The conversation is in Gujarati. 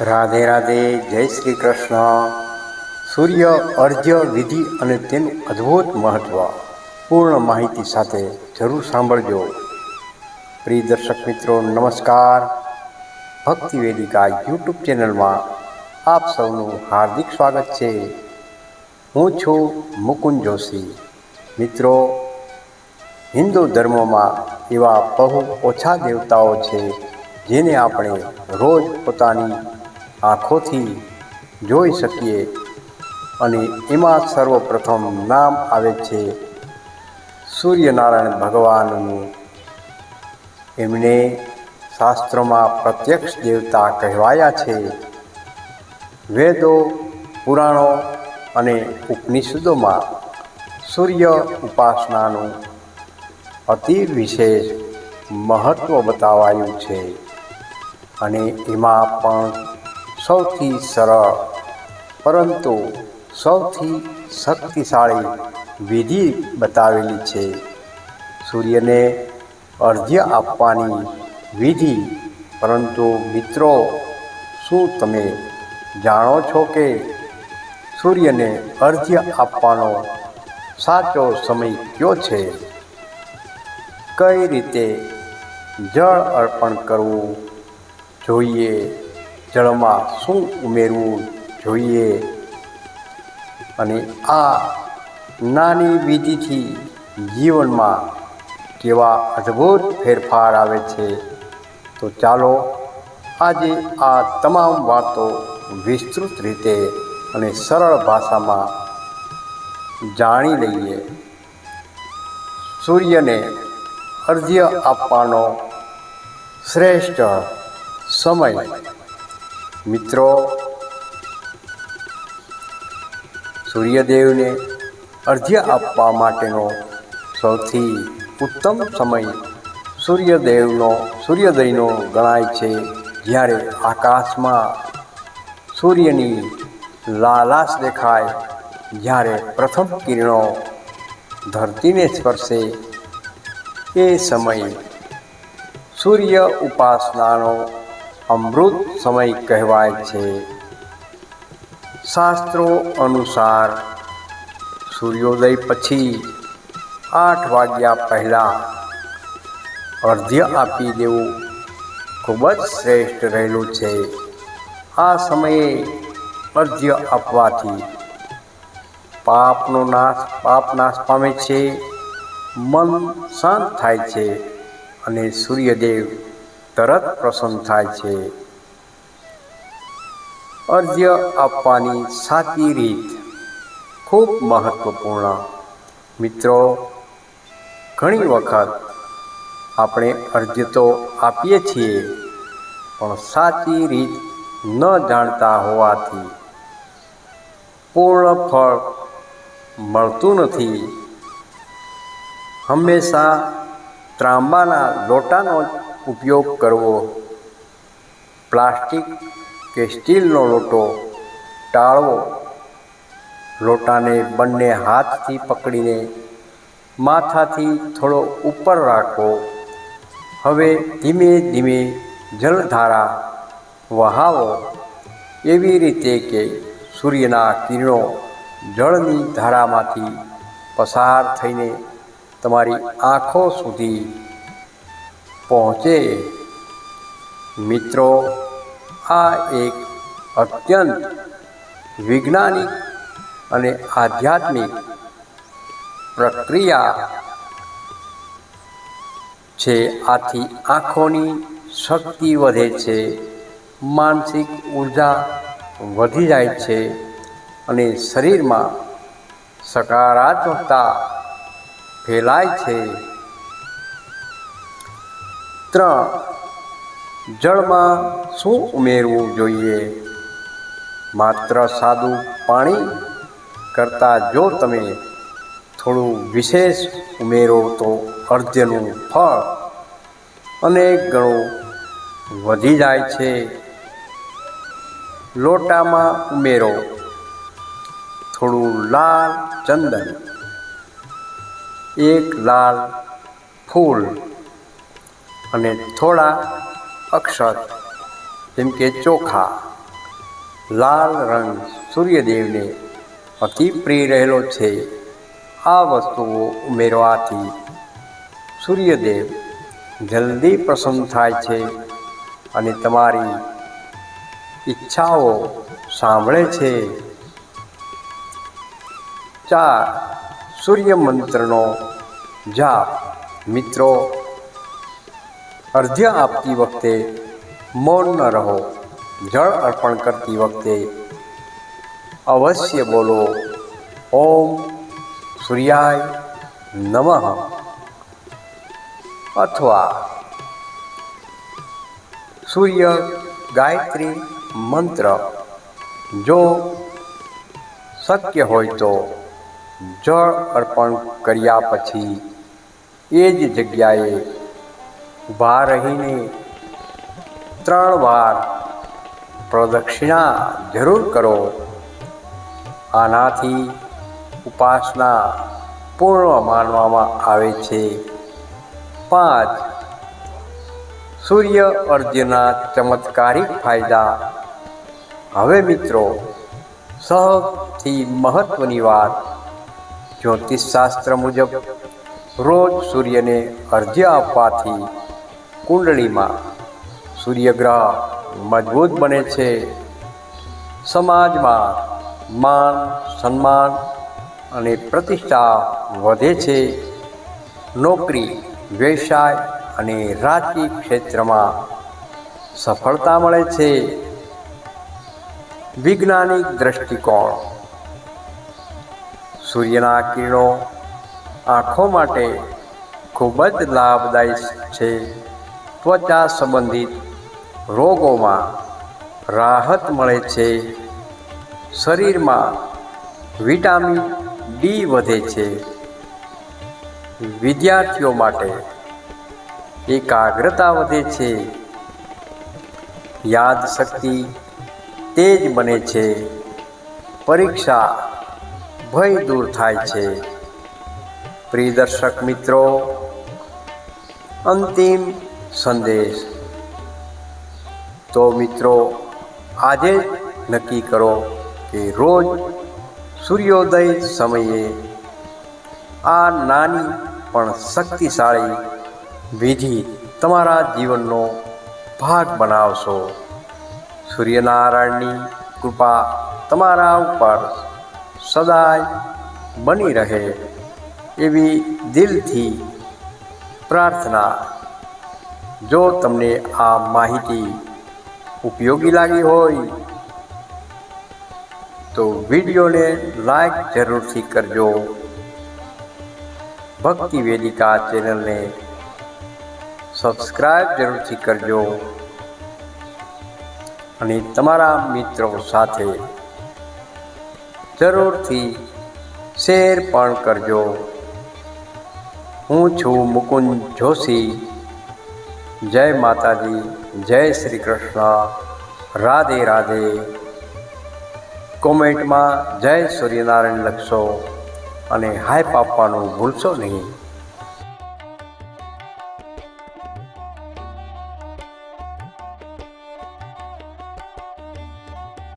રાધે રાધે, જય શ્રી કૃષ્ણ. સૂર્ય અર્ધ્ય વિધિ અને તેનું અદ્ભુત મહત્ત્વ પૂર્ણ માહિતી સાથે જરૂર સાંભળજો. પ્રિય દર્શક મિત્રો, નમસ્કાર. ભક્તિ વેદિકા યુટ્યુબ ચેનલમાં આપ સૌનું હાર્દિક સ્વાગત છે. હું છું મુકુંદ જોશી. મિત્રો, હિન્દુ ધર્મમાં એવા બહુ ઓછા દેવતાઓ છે જેને આપણે રોજ પોતાની આંખોથી જોઈ શકીએ અને એમાં સર્વપ્રથમ નામ આવે છે સૂર્યનારાયણ ભગવાનનું. એમને શાસ્ત્રોમાં પ્રત્યક્ષ દેવતા કહેવાયા છે. વેદો, પુરાણો અને ઉપનિષદોમાં સૂર્ય ઉપાસનાનું અતિ વિશેષ મહત્ત્વ બતાવાયું છે. અને એમાં પણ સૌથી સરળ, પરંતુ સૌથી શક્તિશાળી વિધિ બતાવેલી છે. સૂર્યને અર્ધ્ય આપવાની વિધિ, પરંતુ મિત્રો, શું તમે જાણો છો કે સૂર્યને અર્ધ્ય આપવાનો સાચો સમય કયો છે? કઈ રીતે જળ અર્પણ કરવું જોઈએ? જળમાં શું ઉમેરવું જોઈએ? અને આ નાની વિધિથી જીવનમાં કેવા અદ્ભુત ફેરફાર આવે છે? તો ચાલો આજે આ તમામ વાતો વિસ્તૃત રીતે અને સરળ ભાષામાં જાણી લઈએ. સૂર્યને અર્ધ્ય આપવાનો શ્રેષ્ઠ સમય. મિત્રો, સૂર્યદેવને અર્ધ્ય આપવા માટેનો સૌથી ઉત્તમ સમય સૂર્યદેવનો, સૂર્યોદયનો ગણાય છે જ્યારે આકાશમાં સૂર્યની લાલાશ દેખાય, જ્યારે પ્રથમ કિરણો ધરતીને સ્પર્શે. એ સમય સૂર્ય ઉપાસનાનો અમૃત સમય કહેવાય છે. શાસ્ત્રો અનુસાર સૂર્યોદય પછી આઠ વાગ્યા પહેલાં અર્ધ્ય આપી દેવું ખૂબ જ શ્રેષ્ઠ રહેલું છે. આ સમયે અર્ધ્ય આપવાથી પાપનો નાશ, પાપ નાશ પામે છે, મન શાંત થાય છે અને સૂર્યદેવ તરત પ્રસન્ન થાય છે. અર્ધ્ય આપવાની સાચી રીત ખૂબ મહત્વપૂર્ણ. મિત્રો, ઘણી વખત આપણે અર્ધ્ય તો આપીએ છીએ, પણ સાચી રીત ન જાણતા હોવાથી પૂર્ણ ફળ મળતું નથી. હંમેશા ત્રાંબાના લોટાનો ઉપયોગ કરવો. પ્લાસ્ટિક કે સ્ટીલનો લોટો ટાળવો. લોટાને બંને હાથથી પકડીને માથાથી થોડો ઉપર રાખવો. હવે ધીમે ધીમે જલધારા વહાવો. એવી રીતે કે સૂર્યના કિરણો જળની ધારામાંથી પસાર થઈને તમારી આંખો સુધી પહોંચે. મિત્રો, આ એક અત્યંત વૈજ્ઞાનિક અને આધ્યાત્મિક પ્રક્રિયા છે. આથી આંખોની શક્તિ વધે છે, માનસિક ઊર્જા વધી જાય છે અને શરીરમાં સકારાત્મકતા ફેલાય છે. ત્રણ જળમાં શું ઉમેરવું જોઈએ? માત્ર સાદું પાણી કરતાં જો તમે થોડું વિશેષ ઉમેરો તો અર્ધ્યનું ફળ અનેક ગણું વધી જાય છે. લોટામાં ઉમેરો. થોડું લાલ ચંદન. એક લાલ ફૂલ. અને થોડા અક્ષર, જેમ કે ચોખા, લાલ રંગ સૂર્યદેવને અતિ પ્રિય રહેલો છે. આ વસ્તુઓ ઉમેરવાથી સૂર્યદેવ જલ્દી પ્રસન્ન થાય છે અને તમારી ઈચ્છાઓ સાંભળે છે. ચાર સૂર્ય મંત્રનો જાપ. મિત્રો અર્ધ્ય આપતી વખતે મૌન ન રહો જળ અર્પણ કરતી વખતે અવશ્ય બોલો ઓમ સૂર્યાય નમઃ અથવા સૂર્ય ગાયત્રી મંત્ર જો શક્ય હોય તો જળ અર્પણ કર્યા પછી એ જ જગ્યાએ ઊભા રહીને ત્રણ વાર પ્રદક્ષિણા જરૂર કરો. આનાથી ઉપાસના પૂર્ણ માનવામાં આવે છે. પાંચ. સૂર્ય અર્ધ્યના ચમત્કારિક ફાયદા. હવે મિત્રો, સૌથી મહત્વની વાત જ્યોતિષશાસ્ત્ર મુજબ રોજ સૂર્યને અર્ધ્ય આપવાથી કુંડળીમાં સૂર્યગ્રહ મજબૂત બને છે. સમાજમાં માન, સન્માન અને પ્રતિષ્ઠા વધે છે. નોકરી, વ્યવસાય અને રાજકીય ક્ષેત્રમાં સફળતા મળે છે. વૈજ્ઞાનિક દ્રષ્ટિકોણ. સૂર્યના કિરણો આંખો માટે ખૂબ જ લાભદાયી છે. ત્વચા સંબંધિત રોગોમાં રાહત મળે છે. શરીરમાં વિટામિન ડી વધે છે. વિદ્યાર્થીઓ માટે એકાગ્રતા વધે છે. યાદશક્તિ તેજ બને છે. પરીક્ષા ભય દૂર થાય છે. પ્રિય દર્શક મિત્રો, અંતિમ સંદેશ. તો મિત્રો, આજે નક્કી કરો કે રોજ સૂર્યોદય સમયે આ નાની પણ શક્તિશાળી વિધિ તમારા જીવનનો ભાગ બનાવશો. સૂર્યનારાયણની કૃપા તમારા ઉપર સદાય બની રહે એવી દિલથી પ્રાર્થના જો તમને આ માહિતી ઉપયોગી લાગી હોય, તો વિડીયોને લાઈક જરૂરથી કરજો. ભક્તિ વેદિકા ચેનલને સબસ્ક્રાઈબ જરૂરથી કરજો. અને તમારા મિત્રો સાથે જરૂરથી શેર પણ કરજો. હું છું મુકુંદ જોશી. જય માતાજી, જય શ્રી કૃષ્ણ. રાધે રાધે. કોમેન્ટમાં જય સૂર્યનારાયણ લખશો અને હાઈપ આપવાનું ભૂલશો નહીં.